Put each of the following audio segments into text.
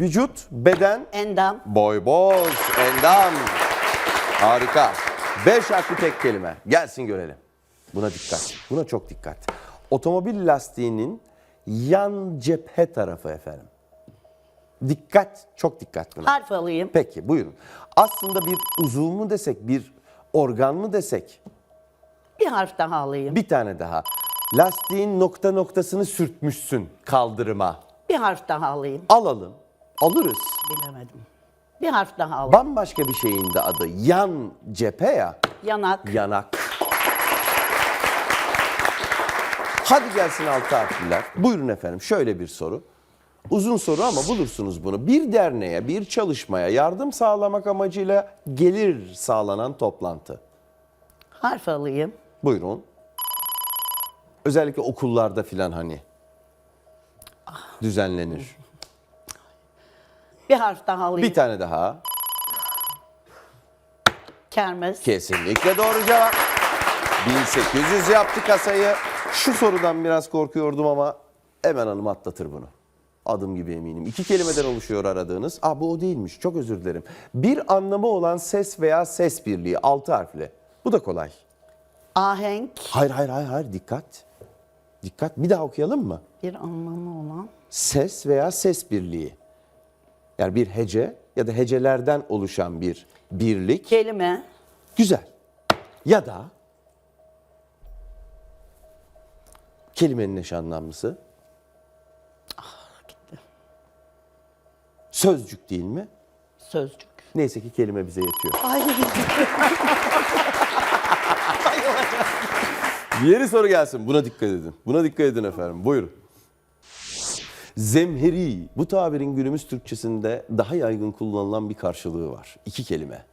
Vücut, beden, Endam. boy boz, endam. Harika. Beş harfli tek kelime. Gelsin görelim. Buna dikkat. Buna çok dikkat. Otomobil lastiğinin yan cephe tarafı efendim. Dikkat, çok dikkat buna. Harf alayım. Peki buyurun. Aslında bir uzuv mu desek, bir organ mı desek? Bir harf daha alayım. Bir tane daha. Lastiğin nokta noktasını sürtmüşsün kaldırıma. Bir harf daha alayım. Alalım. Alırız. Bilemedim. Bir harf daha alayım. Bambaşka bir şeyin de adı. Yan cephe ya. Yanak. Yanak. Hadi gelsin altı harfliler. Buyurun efendim şöyle bir soru. Uzun soru ama bulursunuz bunu. Bir derneğe, bir çalışmaya yardım sağlamak amacıyla gelir sağlanan toplantı. Harf alayım. Buyurun. Özellikle okullarda filan hani düzenlenir. Bir harf daha alayım. Bir tane daha. Kermes. Kesinlikle doğru cevap. 1800 yaptı kasayı. Şu sorudan biraz korkuyordum ama Emel Hanım atlatır bunu. Adım gibi eminim. İki kelimeden oluşuyor aradığınız. Aa bu o değilmiş. Çok özür dilerim. Bir anlamı olan ses veya ses birliği. Altı harfli. Bu da kolay. Ahenk. Hayır hayır hayır hayır dikkat. Dikkat. Bir daha okuyalım mı? Bir anlamı olan. Ses veya ses birliği. Yani bir hece ya da hecelerden oluşan bir birlik. Kelime. Güzel. Ya da kelimenin eş anlamlısı. Sözcük değil mi? Sözcük. Neyse ki kelime bize yetiyor. Ay. Yeni soru gelsin. Buna dikkat edin. Buna dikkat edin efendim. Buyurun. Zemheri. Bu tabirin günümüz Türkçesinde daha yaygın kullanılan bir karşılığı var. İki kelime.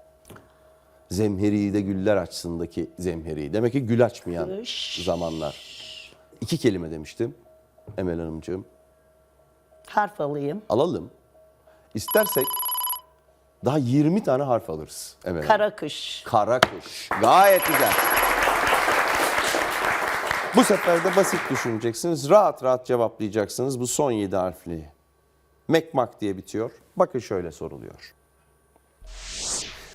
Zemheri de güller açsındaki zemheri. Demek ki gül açmayan Kış. zamanlar. İki kelime demiştim. Emel Hanımcığım. harf alayım. Alalım. İstersek daha 20 tane harf alırız Emel Hanım. Kara kış. Kara kış. Gayet güzel. Bu sefer de basit düşüneceksiniz. Rahat rahat cevaplayacaksınız bu son 7 harfli. Mekmak diye bitiyor. Bakın şöyle soruluyor.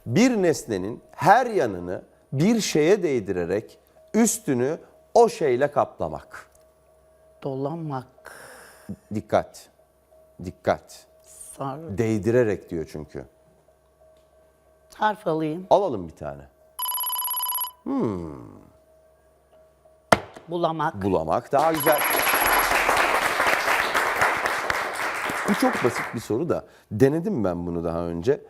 Bir nesnenin her yanını bir şeye değdirerek üstünü o şeyle kaplamak. Dolanmak. Dikkat. Dikkat. Sar. Değdirerek diyor çünkü. Harf alayım. Alalım bir tane. Bulamak. Bulamak daha güzel. Bu çok basit bir soru da denedim ben bunu daha önce.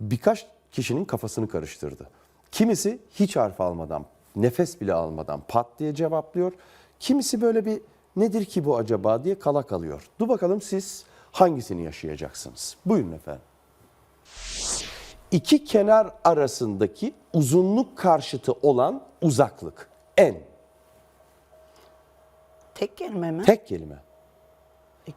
Birkaç kişinin kafasını karıştırdı. Kimisi hiç harf almadan, nefes bile almadan pat diye cevaplıyor. Kimisi böyle bir nedir ki bu acaba diye kala kalıyor. Dur bakalım siz hangisini yaşayacaksınız? Buyurun efendim. İki kenar arasındaki uzunluk karşıtı olan uzaklık. En. Tek kelime mi? Tek kelime.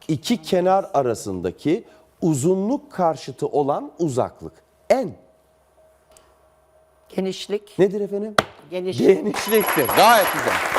İki kenar arasındaki uzunluk karşıtı olan uzaklık. En. Genişlik. Nedir efendim? Genişlik. Genişliktir. Gayet güzel.